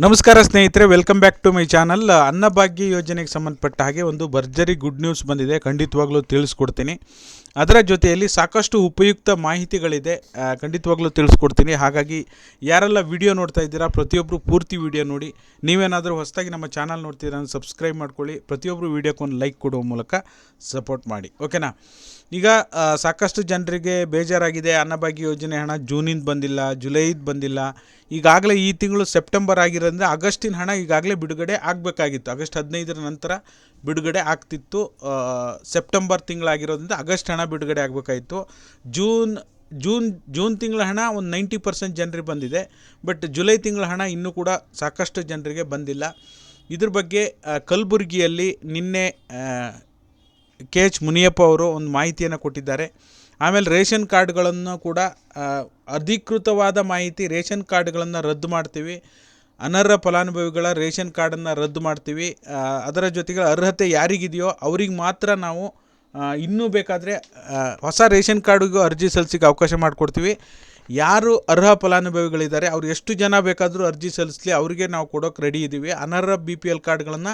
ನಮಸ್ಕಾರ ಸ್ನೇಹಿತರೆ welcome back to my channel Annabhagya ಯೋಜನೆಗೆ ಸಂಬಂಧಪಟ್ಟ ಹಾಗೆ ಒಂದು ಭರ್ಜರಿ ಗುಡ್ ನ್ಯೂಸ್ ಬಂದಿದೆ, ಖಂಡಿತವಾಗ್ಲೂ ತಿಳಿಸ್ಕೊಡ್ತೀನಿ. ಅದರ ಜೊತೆಯಲ್ಲಿ ಸಾಕಷ್ಟು ಉಪಯುಕ್ತ ಮಾಹಿತಿಗಳಿದೆ ಖಂಡಿತವಾಗ್ಲೂ ತಿಳಿಸ್ಕೊಡ್ತೀನಿ. ಹಾಗಾಗಿ ಯಾರೆಲ್ಲ ವಿಡಿಯೋ ನೋಡ್ತಾ ಇದ್ದೀರಾ ಪ್ರತಿಯೊಬ್ಬರು ಪೂರ್ತಿ ವಿಡಿಯೋ ನೋಡಿ. ನೀವೇನಾದರೂ ಹೊಸದಾಗಿ ನಮ್ಮ ಚಾನಲ್ ನೋಡ್ತೀರಾ ಸಬ್ಸ್ಕ್ರೈಬ್ ಮಾಡ್ಕೊಳ್ಳಿ. ಪ್ರತಿಯೊಬ್ಬರು ವಿಡಿಯೋಕ್ಕೆ ಒಂದು ಲೈಕ್ ಕೊಡುವ ಮೂಲಕ ಸಪೋರ್ಟ್ ಮಾಡಿ. ಓಕೆನಾ ಈಗ ಸಾಕಷ್ಟು ಜನರಿಗೆ ಬೇಜಾರಾಗಿದೆ. ಅನ್ನಭಾಗ್ಯ ಯೋಜನೆ ಹಣ ಜೂನಿಂದ ಬಂದಿಲ್ಲ, ಜುಲೈದು ಬಂದಿಲ್ಲ. ಈಗಾಗಲೇ ಈ ತಿಂಗಳು ಸೆಪ್ಟೆಂಬರ್ ಆಗಿರೋದ್ರಿಂದ ಆಗಸ್ಟಿನ ಹಣ ಈಗಾಗಲೇ ಬಿಡುಗಡೆ ಆಗಬೇಕಾಗಿತ್ತು. ಆಗಸ್ಟ್ ಹದಿನೈದರ ನಂತರ ಬಿಡುಗಡೆ ಆಗ್ತಿತ್ತು. ಸೆಪ್ಟೆಂಬರ್ ತಿಂಗಳಾಗಿರೋದ್ರಿಂದ ಆಗಸ್ಟ್ ಹಣ ಬಿಡುಗಡೆ ಆಗಬೇಕಾಗಿತ್ತು. ಜೂನ್ ಜೂನ್ ಜೂನ್ ತಿಂಗಳ ಹಣ ಒಂದು ನೈಂಟಿ ಪರ್ಸೆಂಟ್ ಜನರಿಗೆ ಬಂದಿದೆ. ಬಟ್ ಜುಲೈ ತಿಂಗಳ ಹಣ ಇನ್ನೂ ಕೂಡ ಸಾಕಷ್ಟು ಜನರಿಗೆ ಬಂದಿಲ್ಲ. ಇದ್ರ ಬಗ್ಗೆ ಕಲಬುರಗಿಯಲ್ಲಿ ನಿನ್ನೆ ಕೆ ಎಚ್ ಮುನಿಯಪ್ಪ ಅವರು ಒಂದು ಮಾಹಿತಿಯನ್ನು ಕೊಟ್ಟಿದ್ದಾರೆ. ಆಮೇಲೆ ರೇಷನ್ ಕಾರ್ಡ್ಗಳನ್ನು ಕೂಡ ಅಧಿಕೃತವಾದ ಮಾಹಿತಿ ರೇಷನ್ ಕಾರ್ಡ್ಗಳನ್ನು ರದ್ದು ಮಾಡ್ತೀವಿ. ಅನರ್ಹ ಫಲಾನುಭವಿಗಳ ರೇಷನ್ ಕಾರ್ಡನ್ನು ರದ್ದು ಮಾಡ್ತೀವಿ. ಅದರ ಜೊತೆಗೆ ಅರ್ಹತೆ ಯಾರಿಗಿದೆಯೋ ಅವ್ರಿಗೆ ಮಾತ್ರ ನಾವು ಇನ್ನೂ ಬೇಕಾದರೆ ಹೊಸ ರೇಷನ್ ಕಾರ್ಡಿಗೂ ಅರ್ಜಿ ಸಲ್ಲಿಸಿಕ್ಕೆ ಅವಕಾಶ ಮಾಡಿಕೊಡ್ತೀವಿ. ಯಾರು ಅರ್ಹ ಫಲಾನುಭವಿಗಳಿದ್ದಾರೆ, ಅವ್ರು ಎಷ್ಟು ಜನ ಬೇಕಾದರೂ ಅರ್ಜಿ ಸಲ್ಲಿಸಲಿ, ಅವರಿಗೆ ನಾವು ಕೊಡೋಕೆ ರೆಡಿ ಇದ್ದೀವಿ ಅನರ್ಹ ಬಿ ಪಿ ಎಲ್ ಕಾರ್ಡ್ಗಳನ್ನು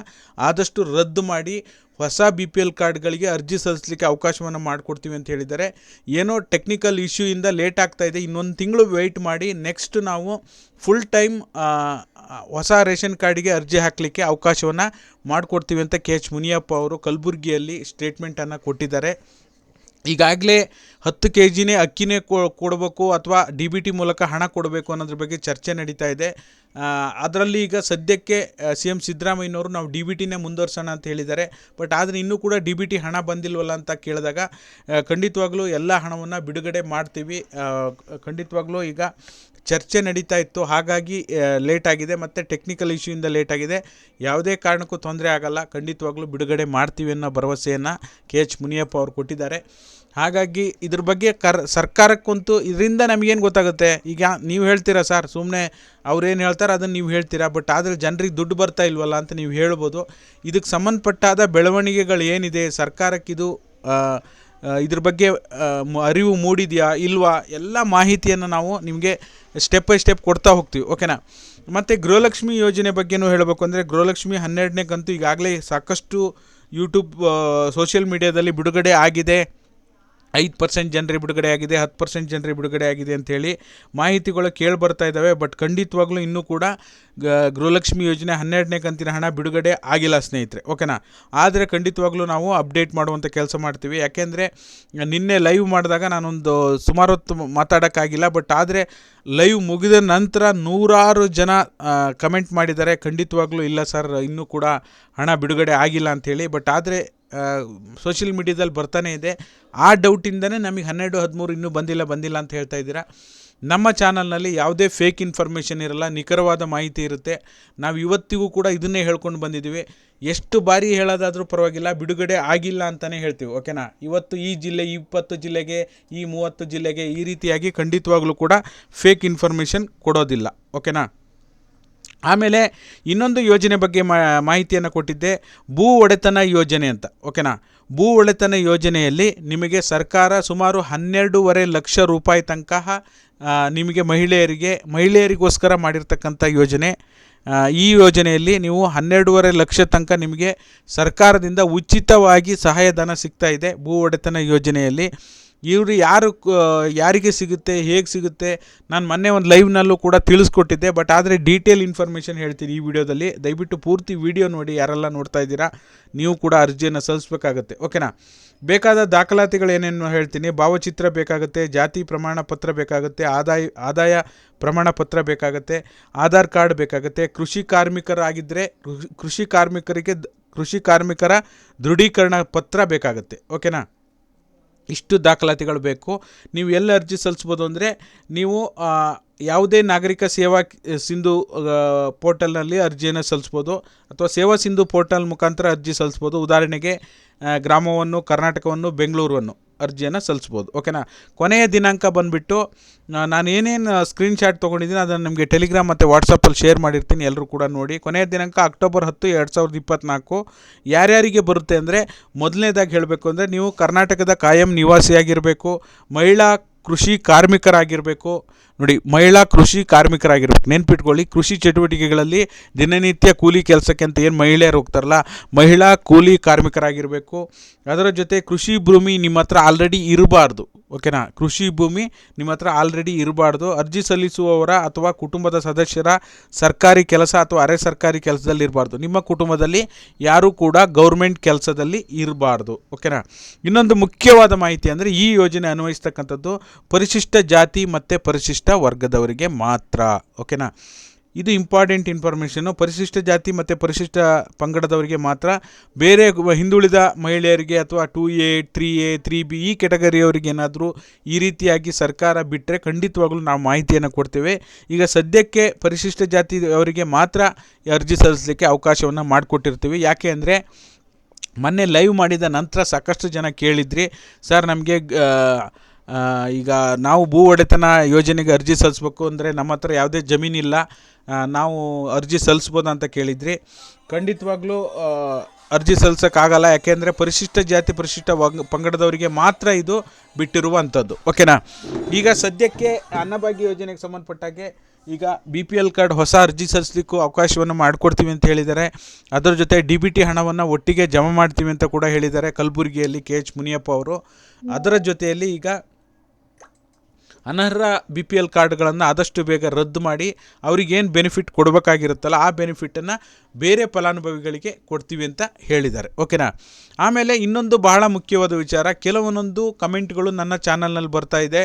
ಆದಷ್ಟು ರದ್ದು ಮಾಡಿ ಹೊಸ ಬಿ ಪಿ ಎಲ್ ಕಾರ್ಡ್ಗಳಿಗೆ ಅರ್ಜಿ ಸಲ್ಲಿಸಲಿಕ್ಕೆ ಅವಕಾಶವನ್ನು ಮಾಡಿಕೊಡ್ತೀವಿ ಅಂತ ಹೇಳಿದ್ದಾರೆ. ಏನೋ ಟೆಕ್ನಿಕಲ್ ಇಶ್ಯೂಯಿಂದ ಲೇಟ್ ಆಗ್ತಾ ಇದೆ. ಇನ್ನೊಂದು ತಿಂಗಳು ವೆಯ್ಟ್ ಮಾಡಿ ನೆಕ್ಸ್ಟ್ ನಾವು ಫುಲ್ ಟೈಮ್ ಹೊಸ ರೇಷನ್ ಕಾರ್ಡಿಗೆ ಅರ್ಜಿ ಹಾಕಲಿಕ್ಕೆ ಅವಕಾಶವನ್ನು ಮಾಡಿಕೊಡ್ತೀವಿ ಅಂತ ಕೆ ಎಚ್ ಮುನಿಯಪ್ಪ ಅವರು ಕಲಬುರಗಿಯಲ್ಲಿ ಸ್ಟೇಟ್ಮೆಂಟನ್ನು ಕೊಟ್ಟಿದ್ದಾರೆ. ಈಗಾಗಲೇ ಹತ್ತು ಕೆ ಜಿನೇ ಅಕ್ಕಿನೇ ಕೊಡಬೇಕು ಅಥವಾ ಡಿ ಬಿ ಟಿ ಮೂಲಕ ಹಣ ಕೊಡಬೇಕು ಅನ್ನೋದ್ರ ಬಗ್ಗೆ ಚರ್ಚೆ ನಡೀತಾ ಇದೆ. ಅದರಲ್ಲಿ ಈಗ ಸದ್ಯಕ್ಕೆ ಸಿ ಎಂ ಸಿದ್ದರಾಮಯ್ಯನವರು ನಾವು ಡಿ ಬಿ ಟಿನೇ ಮುಂದುವರ್ಸೋಣ ಅಂತ ಹೇಳಿದ್ದಾರೆ. ಬಟ್ ಆದರೆ ಇನ್ನೂ ಕೂಡ ಡಿ ಬಿ ಟಿ ಹಣ ಬಂದಿಲ್ವಲ್ಲ ಅಂತ ಕೇಳಿದಾಗ ಖಂಡಿತವಾಗ್ಲೂ ಎಲ್ಲ ಹಣವನ್ನು ಬಿಡುಗಡೆ ಮಾಡ್ತೀವಿ. ಖಂಡಿತವಾಗ್ಲೂ ಈಗ ಚರ್ಚೆ ನಡೀತಾ ಇತ್ತು. ಹಾಗಾಗಿ ಲೇಟ್ ಆಗಿದೆ ಮತ್ತು ಟೆಕ್ನಿಕಲ್ ಇಶ್ಯೂಯಿಂದ ಲೇಟ್ ಆಗಿದೆ. ಯಾವುದೇ ಕಾರಣಕ್ಕೂ ತೊಂದರೆ ಆಗಲ್ಲ. ಖಂಡಿತವಾಗ್ಲೂ ಬಿಡುಗಡೆ ಮಾಡ್ತೀವಿ ಅನ್ನೋ ಭರವಸೆಯನ್ನು ಕೆ ಎಚ್ ಮುನಿಯಪ್ಪ ಅವರು ಕೊಟ್ಟಿದ್ದಾರೆ. ಹಾಗಾಗಿ ಇದ್ರ ಬಗ್ಗೆ ಕರ್, ಸರ್ಕಾರಕ್ಕಂತೂ ಇದರಿಂದ ನಮಗೇನು ಗೊತ್ತಾಗುತ್ತೆ? ಈಗ ನೀವು ಹೇಳ್ತೀರಾ ಸರ್ ಸುಮ್ಮನೆ ಅವ್ರೇನು ಹೇಳ್ತಾರೆ ಅದನ್ನು ನೀವು ಹೇಳ್ತೀರಾ? ಬಟ್ ಆದರೆ ಜನರಿಗೆ ದುಡ್ಡು ಬರ್ತಾ ಇಲ್ವಲ್ಲ ಅಂತ ನೀವು ಹೇಳ್ಬೋದು. ಇದಕ್ಕೆ ಸಂಬಂಧಪಟ್ಟಾದ ಬೆಳವಣಿಗೆಗಳು ಏನಿದೆ? ಸರ್ಕಾರಕ್ಕಿದು ಇದ್ರ ಬಗ್ಗೆ ಅರಿವು ಮೂಡಿದೆಯಾ ಇಲ್ವಾ? ಎಲ್ಲ ಮಾಹಿತಿಯನ್ನು ನಾವು ನಿಮಗೆ ಸ್ಟೆಪ್ ಬೈ ಸ್ಟೆಪ್ ಕೊಡ್ತಾ ಹೋಗ್ತೀವಿ, ಓಕೆನಾ? ಮತ್ತು ಗೃಹಲಕ್ಷ್ಮಿ ಯೋಜನೆ ಬಗ್ಗೆನೂ ಹೇಳಬೇಕು ಅಂದರೆ ಗೃಹಲಕ್ಷ್ಮಿ ಹನ್ನೆರಡನೇ ಕಂತು ಈಗಾಗಲೇ ಸಾಕಷ್ಟು ಯೂಟ್ಯೂಬ್ ಸೋಷಿಯಲ್ ಮೀಡಿಯಾದಲ್ಲಿ ಬಿಡುಗಡೆ ಆಗಿದೆ. ಐದು ಪರ್ಸೆಂಟ್ ಜನರಿಗೆ ಬಿಡುಗಡೆ ಆಗಿದೆ, ಹತ್ತು ಪರ್ಸೆಂಟ್ ಜನರಿಗೆ ಬಿಡುಗಡೆ ಆಗಿದೆ ಅಂಥೇಳಿ ಮಾಹಿತಿಗಳು ಕೇಳಿ ಬರ್ತಾ ಇದ್ದಾವೆ. ಬಟ್ ಖಂಡಿತವಾಗ್ಲೂ ಇನ್ನೂ ಕೂಡ ಗೃಹಲಕ್ಷ್ಮಿ ಯೋಜನೆ ಹನ್ನೆರಡನೇ ಕಂತಿನ ಹಣ ಬಿಡುಗಡೆ ಆಗಿಲ್ಲ ಸ್ನೇಹಿತರೆ, ಓಕೆನಾ? ಆದರೆ ಖಂಡಿತವಾಗ್ಲೂ ನಾವು ಅಪ್ಡೇಟ್ ಮಾಡುವಂಥ ಕೆಲಸ ಮಾಡ್ತೀವಿ. ಯಾಕೆಂದರೆ ನಿನ್ನೆ ಲೈವ್ ಮಾಡಿದಾಗ ನಾನೊಂದು ಸುಮಾರು ಹೊತ್ತು ಮಾತಾಡೋಕ್ಕಾಗಿಲ್ಲ ಬಟ್ ಆದರೆ ಲೈವ್ ಮುಗಿದ ನಂತರ ನೂರಾರು ಜನ ಕಮೆಂಟ್ ಮಾಡಿದ್ದಾರೆ. ಖಂಡಿತವಾಗ್ಲೂ ಇಲ್ಲ ಸರ್, ಇನ್ನೂ ಕೂಡ ಹಣ ಬಿಡುಗಡೆ ಆಗಿಲ್ಲ ಅಂಥೇಳಿ ಬಟ್ ಆದರೆ ಸೋಷಿಯಲ್ ಮೀಡ್ಯಾದಲ್ಲಿ ಬರ್ತಾನೆ ಇದೆ. ಆ ಡೌಟಿಂದನೇ ನಮಗೆ ಹನ್ನೆರಡು, ಹದಿಮೂರು ಇನ್ನೂ ಬಂದಿಲ್ಲ ಬಂದಿಲ್ಲ ಅಂತ ಹೇಳ್ತಾ ಇದ್ದೀರಾ? ನಮ್ಮ ಚಾನಲ್ನಲ್ಲಿ ಯಾವುದೇ ಫೇಕ್ ಇನ್ಫಾರ್ಮೇಷನ್ ಇರಲ್ಲ, ನಿಖರವಾದ ಮಾಹಿತಿ ಇರುತ್ತೆ. ನಾವು ಇವತ್ತಿಗೂ ಕೂಡ ಇದನ್ನೇ ಹೇಳ್ಕೊಂಡು ಬಂದಿದ್ದೀವಿ. ಎಷ್ಟು ಬಾರಿ ಹೇಳೋದಾದರೂ ಪರವಾಗಿಲ್ಲ, ಬಿಡುಗಡೆ ಆಗಿಲ್ಲ ಅಂತಲೇ ಹೇಳ್ತೀವಿ, ಓಕೆನಾ? ಇವತ್ತು ಈ ಜಿಲ್ಲೆ, ಇಪ್ಪತ್ತು ಜಿಲ್ಲೆಗೆ, ಈ ಮೂವತ್ತು ಜಿಲ್ಲೆಗೆ ಈ ರೀತಿಯಾಗಿ ಖಂಡಿತವಾಗಲೂ ಕೂಡ ಫೇಕ್ ಇನ್ಫಾರ್ಮೇಷನ್ ಕೊಡೋದಿಲ್ಲ, ಓಕೆನಾ? ಆಮೇಲೆ ಇನ್ನೊಂದು ಯೋಜನೆ ಬಗ್ಗೆ ಮಾಹಿತಿಯನ್ನು ಕೊಟ್ಟಿದ್ದೆ, ಭೂ ಒಡೆತನ ಯೋಜನೆ ಅಂತ, ಓಕೆನಾ? ಭೂ ಒಡೆತನ ಯೋಜನೆಯಲ್ಲಿ ನಿಮಗೆ ಸರ್ಕಾರ ಸುಮಾರು ಹನ್ನೆರಡೂವರೆ ಲಕ್ಷ ರೂಪಾಯಿ ತನಕ ನಿಮಗೆ ಮಹಿಳೆಯರಿಗೆ, ಮಹಿಳೆಯರಿಗೋಸ್ಕರ ಮಾಡಿರ್ತಕ್ಕಂಥ ಯೋಜನೆ. ಈ ಯೋಜನೆಯಲ್ಲಿ ನೀವು ಹನ್ನೆರಡೂವರೆ ಲಕ್ಷ ತನಕ ನಿಮಗೆ ಸರ್ಕಾರದಿಂದ ಉಚಿತವಾಗಿ ಸಹಾಯಧನ ಸಿಗ್ತಾ ಇದೆ ಭೂ ಒಡೆತನ ಯೋಜನೆಯಲ್ಲಿ. ಇವರು ಯಾರು ಯಾರಿಗೆ ಸಿಗುತ್ತೆ, ಹೇಗೆ ಸಿಗುತ್ತೆ, ನಾನು ಮೊನ್ನೆ ಒಂದು ಲೈವ್ನಲ್ಲೂ ಕೂಡ ತಿಳಿಸ್ಕೊಟ್ಟಿದ್ದೆ ಬಟ್ ಆದರೆ ಡೀಟೇಲ್ ಇನ್ಫಾರ್ಮೇಷನ್ ಹೇಳ್ತೀನಿ ಈ ವಿಡಿಯೋದಲ್ಲಿ. ದಯವಿಟ್ಟು ಪೂರ್ತಿ ವಿಡಿಯೋ ನೋಡಿ, ಯಾರೆಲ್ಲ ನೋಡ್ತಾ ಇದ್ದೀರಾ, ನೀವು ಕೂಡ ಅರ್ಜಿಯನ್ನು ಸಲ್ಲಿಸಬೇಕಾಗುತ್ತೆ. ಓಕೆನಾ ಬೇಕಾದ ದಾಖಲಾತಿಗಳು ಏನೇನು ಹೇಳ್ತೀನಿ? ಭಾವಚಿತ್ರ ಬೇಕಾಗುತ್ತೆ, ಜಾತಿ ಪ್ರಮಾಣ ಪತ್ರ ಬೇಕಾಗುತ್ತೆ, ಆದಾಯ ಆದಾಯ ಪ್ರಮಾಣ ಪತ್ರ ಬೇಕಾಗುತ್ತೆ, ಆಧಾರ್ ಕಾರ್ಡ್ ಬೇಕಾಗುತ್ತೆ. ಕೃಷಿ ಕಾರ್ಮಿಕರಾಗಿದ್ದರೆ ಕೃಷಿ ಕಾರ್ಮಿಕರಿಗೆ ಕೃಷಿ ಕಾರ್ಮಿಕರ ದೃಢೀಕರಣ ಪತ್ರ ಬೇಕಾಗುತ್ತೆ. ಓಕೆನಾ ಇಷ್ಟು ದಾಖಲಾತಿಗಳು ಬೇಕು. ನೀವು ಎಲ್ಲಿ ಅರ್ಜಿ ಸಲ್ಲಿಸ್ಬೋದು ಅಂದರೆ ನೀವು ಯಾವುದೇ ನಾಗರಿಕ ಸೇವಾ ಸಿಂಧು ಪೋರ್ಟಲ್ನಲ್ಲಿ ಅರ್ಜಿಯನ್ನು ಸಲ್ಲಿಸ್ಬೋದು ಅಥವಾ ಸೇವಾ ಸಿಂಧು ಪೋರ್ಟಲ್ ಮುಖಾಂತರ ಅರ್ಜಿ ಸಲ್ಲಿಸ್ಬೋದು. ಉದಾಹರಣೆಗೆ ಗ್ರಾಮವನ್ನು, ಕರ್ನಾಟಕವನ್ನು, ಬೆಂಗಳೂರನ್ನು. ಅರ್ಜಿಯನ್ನು ಸಲ್ಲಿಸ್ಬೋದು. ಓಕೆನಾ? ಕೊನೆಯ ದಿನಾಂಕ ಬಂದುಬಿಟ್ಟು ನಾನು ಏನೇನು ಸ್ಕ್ರೀನ್ಶಾಟ್ ತೊಗೊಂಡಿದ್ದೀನಿ ಅದನ್ನು ನಿಮಗೆ ಟೆಲಿಗ್ರಾಮ್ ಮತ್ತು ವಾಟ್ಸಪ್ಪಲ್ಲಿ ಶೇರ್ ಮಾಡಿರ್ತೀನಿ ಎಲ್ಲರೂ ಕೂಡ ನೋಡಿ. ಕೊನೆಯ ದಿನಾಂಕ ಅಕ್ಟೋಬರ್ ಹತ್ತು, ಎರಡು ಸಾವಿರದ ಇಪ್ಪತ್ತ್ನಾಲ್ಕು ಯಾರ್ಯಾರಿಗೆ ಬರುತ್ತೆ ಅಂದರೆ, ಮೊದಲನೇದಾಗಿ ಹೇಳಬೇಕು ಅಂದರೆ, ನೀವು ಕರ್ನಾಟಕದ ಕಾಯಂ ನಿವಾಸಿಯಾಗಿರಬೇಕು. ಮಹಿಳಾ ಕೃಷಿ ಕಾರ್ಮಿಕರಾಗಿರಬೇಕು. ನೋಡಿ, ಮಹಿಳಾ ಕೃಷಿ ಕಾರ್ಮಿಕರಾಗಿರ್ಬೇಕು. ನೆನ್ಪಿಟ್ಕೊಳ್ಳಿ, ಕೃಷಿ ಚಟುವಟಿಕೆಗಳಲ್ಲಿ ದಿನನಿತ್ಯ ಕೂಲಿ ಕೆಲಸಕ್ಕೆ ಅಂತ ಏನು ಮಹಿಳೆಯರು ಹೋಗ್ತಾರಲ್ಲ, ಮಹಿಳಾ ಕೂಲಿ ಕಾರ್ಮಿಕರಾಗಿರಬೇಕು. ಅದರ ಜೊತೆ ಕೃಷಿ ಭೂಮಿ ನಿಮ್ಮ ಹತ್ರ ಆಲ್ರೆಡಿ ಇರಬಾರ್ದು. ಓಕೆನಾ? ಕೃಷಿ ಭೂಮಿ ನಿಮ್ಮ ಹತ್ರ ಆಲ್ರೆಡಿ ಇರಬಾರ್ದು. ಅರ್ಜಿ ಸಲ್ಲಿಸುವವರ ಅಥವಾ ಕುಟುಂಬದ ಸದಸ್ಯರ ಸರ್ಕಾರಿ ಕೆಲಸ ಅಥವಾ ಅರೆ ಸರ್ಕಾರಿ ಕೆಲಸದಲ್ಲಿ ಇರಬಾರ್ದು. ನಿಮ್ಮ ಕುಟುಂಬದಲ್ಲಿ ಯಾರೂ ಕೂಡ ಗೌರ್ಮೆಂಟ್ ಕೆಲಸದಲ್ಲಿ ಇರಬಾರ್ದು. ಓಕೆನಾ? ಇನ್ನೊಂದು ಮುಖ್ಯವಾದ ಮಾಹಿತಿ ಅಂದರೆ ಈ ಯೋಜನೆ ಅನ್ವಯಿಸ್ತಕ್ಕಂಥದ್ದು ಪರಿಶಿಷ್ಟ ಜಾತಿ ಮತ್ತು ಪರಿಶಿಷ್ಟ ವರ್ಗದವರಿಗೆ ಮಾತ್ರ. ಓಕೆನಾ? ಇದು ಇಂಪಾರ್ಟೆಂಟ್ ಇನ್ಫಾರ್ಮೇಷನ್ನು ಪರಿಶಿಷ್ಟ ಜಾತಿ ಮತ್ತು ಪರಿಶಿಷ್ಟ ಪಂಗಡದವರಿಗೆ ಮಾತ್ರ ಬೇರೆ ಹಿಂದುಳಿದ ಮಹಿಳೆಯರಿಗೆ ಅಥವಾ two A three A three B ಈ ಕೆಟಗರಿಯವರಿಗೆ ಏನಾದರೂ ಈ ರೀತಿಯಾಗಿ ಸರ್ಕಾರ ಬಿಟ್ಟರೆ ಖಂಡಿತವಾಗ್ಲೂ ನಾವು ಮಾಹಿತಿಯನ್ನು ಕೊಡ್ತೇವೆ. ಈಗ ಸದ್ಯಕ್ಕೆ ಪರಿಶಿಷ್ಟ ಜಾತಿ ಅವರಿಗೆ ಮಾತ್ರ ಅರ್ಜಿ ಸಲ್ಲಿಸಲಿಕ್ಕೆ ಅವಕಾಶವನ್ನು ಮಾಡಿಕೊಟ್ಟಿರ್ತೀವಿ. ಯಾಕೆ ಅಂದರೆ ಮೊನ್ನೆ ಲೈವ್ ಮಾಡಿದ ನಂತರ ಸಾಕಷ್ಟು ಜನ ಕೇಳಿದ್ರಿ, ಸರ್, ನಮಗೆ ಈಗ ನಾವು ಭೂ ಒಡೆತನ ಯೋಜನೆಗೆ ಅರ್ಜಿ ಸಲ್ಲಿಸ್ಬೇಕು ಅಂದರೆ ನಮ್ಮ ಹತ್ರ ಯಾವುದೇ ಜಮೀನಿಲ್ಲ. ನಾವು ಅರ್ಜಿ ಸಲ್ಲಿಸ್ಬೋದಾ ಅಂತ ಕೇಳಿದ್ರಿ. ಖಂಡಿತವಾಗ್ಲೂ ಅರ್ಜಿ ಸಲ್ಲಿಸೋಕ್ಕಾಗಲ್ಲ. ಯಾಕೆಂದರೆ ಪರಿಶಿಷ್ಟ ಜಾತಿ, ಪರಿಶಿಷ್ಟ ವಂಗ, ಪಂಗಡದವರಿಗೆ ಮಾತ್ರ ಇದು ಬಿಟ್ಟಿರುವಂಥದ್ದು. ಓಕೆನಾ? ಈಗ ಸದ್ಯಕ್ಕೆ ಅನ್ನಭಾಗ್ಯ ಯೋಜನೆಗೆ ಸಂಬಂಧಪಟ್ಟಾಗೆ ಈಗ ಬಿ ಪಿ ಎಲ್ ಕಾರ್ಡ್ ಹೊಸ ಅರ್ಜಿ ಸಲ್ಲಿಸಲಿಕ್ಕೂ ಅವಕಾಶವನ್ನು ಮಾಡಿಕೊಡ್ತೀವಿ ಅಂತ ಹೇಳಿದ್ದಾರೆ. ಅದರ ಜೊತೆ ಡಿ ಬಿ ಟಿ ಹಣವನ್ನು ಒಟ್ಟಿಗೆ ಜಮಾ ಮಾಡ್ತೀವಿ ಅಂತ ಕೂಡ ಹೇಳಿದ್ದಾರೆ ಕಲಬುರಗಿಯಲ್ಲಿ ಕೆ ಎಚ್ ಮುನಿಯಪ್ಪ ಅವರು. ಅದರ ಜೊತೆಯಲ್ಲಿ ಈಗ ಅನರ್ಹ ಬಿ ಪಿ ಎಲ್ ಕಾರ್ಡ್ಗಳನ್ನು ಆದಷ್ಟು ಬೇಗ ರದ್ದು ಮಾಡಿ ಅವರಿಗೇನು ಬೆನಿಫಿಟ್ ಕೊಡಬೇಕಾಗಿರುತ್ತಲ್ಲ ಆ ಬೆನಿಫಿಟನ್ನು ಬೇರೆ ಫಲಾನುಭವಿಗಳಿಗೆ ಕೊಡ್ತೀವಿ ಅಂತ ಹೇಳಿದ್ದಾರೆ. ಓಕೆನಾ? ಆಮೇಲೆ ಇನ್ನೊಂದು ಬಹಳ ಮುಖ್ಯವಾದ ವಿಚಾರ, ಕೆಲವೊಂದೊಂದು ಕಮೆಂಟ್ಗಳು ನನ್ನ ಚಾನಲ್ನಲ್ಲಿ ಬರ್ತಾ ಇದೆ.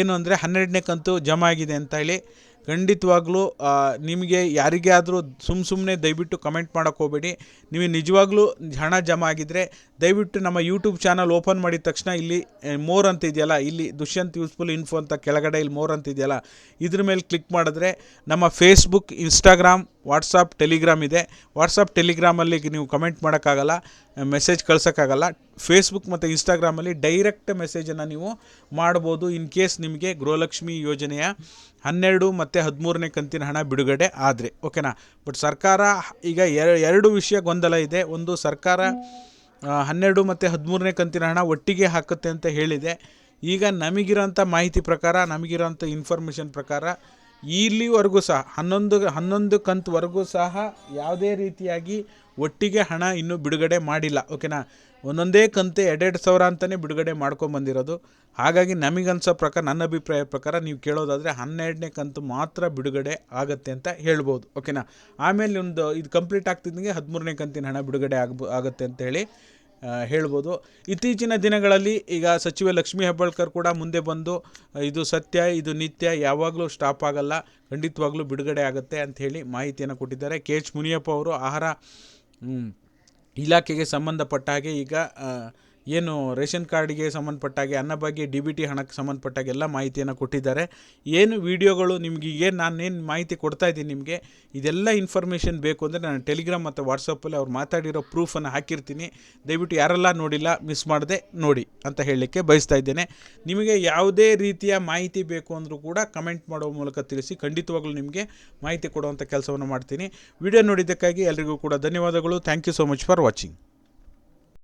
ಏನು ಅಂದರೆ ಹನ್ನೆರಡನೇ ಕಂತು ಜಮಾ ಆಗಿದೆ ಅಂತ ಹೇಳಿ. ಖಂಡಿತವಾಗ್ಲೂ ನಿಮಗೆ ಯಾರಿಗೇ ಆದರೂ ಸುಮ್ಮ ಸುಮ್ಮನೆ ದಯವಿಟ್ಟು ಕಮೆಂಟ್ ಮಾಡೋಕ್ಕೆ ಹೋಗಬೇಡಿ. ನೀವು ನಿಜವಾಗ್ಲೂ ಹಣ ಜಮಾ ಆಗಿದ್ದರೆ ದಯವಿಟ್ಟು ನಮ್ಮ ಯೂಟ್ಯೂಬ್ ಚಾನಲ್ ಓಪನ್ ಮಾಡಿದ ತಕ್ಷಣ ಇಲ್ಲಿ ಮೋರ್ ಅಂತ ಇದೆಯಲ್ಲ, ಇಲ್ಲಿ ದುಷ್ಯಂತ್ ಯೂಸ್ಫುಲ್ ಇನ್ಫೋ ಅಂತ ಕೆಳಗಡೆ ಇಲ್ಲಿ ಮೋರ್ ಅಂತ ಇದೆಯಲ್ಲ, ಇದ್ರ ಮೇಲೆ ಕ್ಲಿಕ್ ಮಾಡಿದ್ರೆ ನಮ್ಮ ಫೇಸ್ಬುಕ್ ಇನ್ಸ್ಟಾಗ್ರಾಮ್ ವಾಟ್ಸಪ್ ಟೆಲಿಗ್ರಾಮ್ ಇದೆ. ವಾಟ್ಸಪ್ ಟೆಲಿಗ್ರಾಮಲ್ಲಿ ನೀವು ಕಮೆಂಟ್ ಮಾಡೋಕ್ಕಾಗಲ್ಲ ಮೆಸೇಜ್ ಕಳ್ಸೋಕ್ಕಾಗಲ್ಲ. ಫೇಸ್ಬುಕ್ ಮತ್ತು ಇನ್ಸ್ಟಾಗ್ರಾಮಲ್ಲಿ ಡೈರೆಕ್ಟ್ ಮೆಸೇಜನ್ನು ನೀವು ಮಾಡ್ಬೋದು ಇನ್ ಕೇಸ್ ನಿಮಗೆ ಗೃಹಲಕ್ಷ್ಮಿ ಯೋಜನೆಯ ಹನ್ನೆರಡು ಮತ್ತು ಹದಿಮೂರನೇ ಕಂತಿನ ಹಣ ಬಿಡುಗಡೆ ಆದರೆ ಓಕೆನಾ ಬಟ್ ಸರ್ಕಾರ, ಈಗ ಎರ- ಎರಡು ವಿಷಯ ಗೊಂದಲ ಇದೆ. ಒಂದು ಸರ್ಕಾರ ಹನ್ನೆರಡು ಮತ್ತು ಹದಿಮೂರನೇ ಕಂತಿನ ಹಣ ಒಟ್ಟಿಗೆ ಹಾಕುತ್ತೆ ಅಂತ ಹೇಳಿದೆ. ಈಗ ನಮಗಿರೋಂಥ ಮಾಹಿತಿ ಪ್ರಕಾರ, ನಮಗಿರೋಂಥ ಇನ್ಫಾರ್ಮೇಷನ್ ಪ್ರಕಾರ ಇಲ್ಲಿವರೆಗೂ ಸಹ ಹನ್ನೊಂದು ಹನ್ನೊಂದು ಕಂತುವರೆಗೂ ಸಹ ಯಾವುದೇ ರೀತಿಯಾಗಿ ಒಟ್ಟಿಗೆ ಹಣ ಇನ್ನೂ ಬಿಡುಗಡೆ ಮಾಡಿಲ್ಲ ಓಕೆನಾ? ಒಂದೊಂದೇ ಕಂತೆ ಎರಡೆರಡು ಸಾವಿರ ಅಂತಲೇ ಬಿಡುಗಡೆ ಮಾಡ್ಕೊಂಬಂದಿರೋದು ಹಾಗಾಗಿ ನಮಗನ್ಸೋ ಪ್ರಕಾರ ನನ್ನ ಅಭಿಪ್ರಾಯ ಪ್ರಕಾರ ನೀವು ಕೇಳೋದಾದರೆ ಹನ್ನೆರಡನೇ ಕಂತು ಮಾತ್ರ ಬಿಡುಗಡೆ ಆಗುತ್ತೆ ಅಂತ ಹೇಳ್ಬೋದು ಓಕೆನಾ? ಆಮೇಲೆ ಒಂದು ಇದು ಕಂಪ್ಲೀಟ್ ಆಗ್ತಿದ್ದಂಗೆ ಹದಿಮೂರನೇ ಕಂತಿನ ಹಣ ಬಿಡುಗಡೆ ಆಗ್ಬೋ ಆಗುತ್ತೆ ಅಂತ ಹೇಳಿ ಆ, ಹೇಳ್ಬೋದು. ಇತ್ತೀಚಿನ ದಿನಗಳಲ್ಲಿ ಈಗ ಸಚಿವ ಲಕ್ಷ್ಮೀ ಹೆಬ್ಬಾಳ್ಕರ್ ಕೂಡ ಮುಂದೆ ಬಂದು ಇದು ಸತ್ಯ, ಇದು ನಿತ್ಯ, ಯಾವಾಗಲೂ ಸ್ಟಾಪ್ ಆಗಲ್ಲ, ಖಂಡಿತವಾಗ್ಲೂ ಬಿಡುಗಡೆ ಆಗುತ್ತೆ ಅಂತ ಹೇಳಿ ಮಾಹಿತಿಯನ್ನು ಕೊಟ್ಟಿದ್ದಾರೆ. ಕೆ ಎಚ್ ಮುನಿಯಪ್ಪ ಅವರು ಆಹಾರ ಇಲಾಖೆಗೆ ಸಂಬಂಧಪಟ್ಟ ಹಾಗೆ ಈಗ ಏನು ರೇಷನ್ ಕಾರ್ಡ್ಗೆ ಸಂಬಂಧಪಟ್ಟಾಗೆ ಅನ್ನಭಾಗ್ಯ ಡಿ ಬಿ ಟಿ ಹಣಕ್ಕೆ ಸಂಬಂಧಪಟ್ಟಾಗೆ ಎಲ್ಲ ಮಾಹಿತಿಯನ್ನು ಕೊಟ್ಟಿದ್ದಾರೆ. ಏನು ವಿಡಿಯೋಗಳು ನಿಮಗೆ ಏನು ನಾನೇನು ಮಾಹಿತಿ ಕೊಡ್ತಾ ಇದ್ದೀನಿ ನಿಮಗೆ, ಇದೆಲ್ಲ ಇನ್ಫಾರ್ಮೇಷನ್ ಬೇಕು ಅಂದರೆ ನಾನು ಟೆಲಿಗ್ರಾಮ್ ಮತ್ತು ವಾಟ್ಸಪ್ಪಲ್ಲಿ ಅವ್ರು ಮಾತಾಡಿರೋ ಪ್ರೂಫನ್ನು ಹಾಕಿರ್ತೀನಿ. ದಯವಿಟ್ಟು ಯಾರೆಲ್ಲ ನೋಡಿಲ್ಲ ಮಿಸ್ ಮಾಡದೆ ನೋಡಿ ಅಂತ ಹೇಳಲಿಕ್ಕೆ ಬಯಸ್ತಾ ಇದ್ದೇನೆ. ನಿಮಗೆ ಯಾವುದೇ ರೀತಿಯ ಮಾಹಿತಿ ಬೇಕು ಅಂದರೂ ಕೂಡ ಕಮೆಂಟ್ ಮಾಡೋ ಮೂಲಕ ತಿಳಿಸಿ, ಖಂಡಿತವಾಗ್ಲೂ ನಿಮಗೆ ಮಾಹಿತಿ ಕೊಡುವಂಥ ಕೆಲಸವನ್ನು ಮಾಡ್ತೀನಿ. ವಿಡಿಯೋ ನೋಡಿದ್ದಕ್ಕಾಗಿ ಎಲ್ರಿಗೂ ಕೂಡ ಧನ್ಯವಾದಗಳು. Thank you so much for watching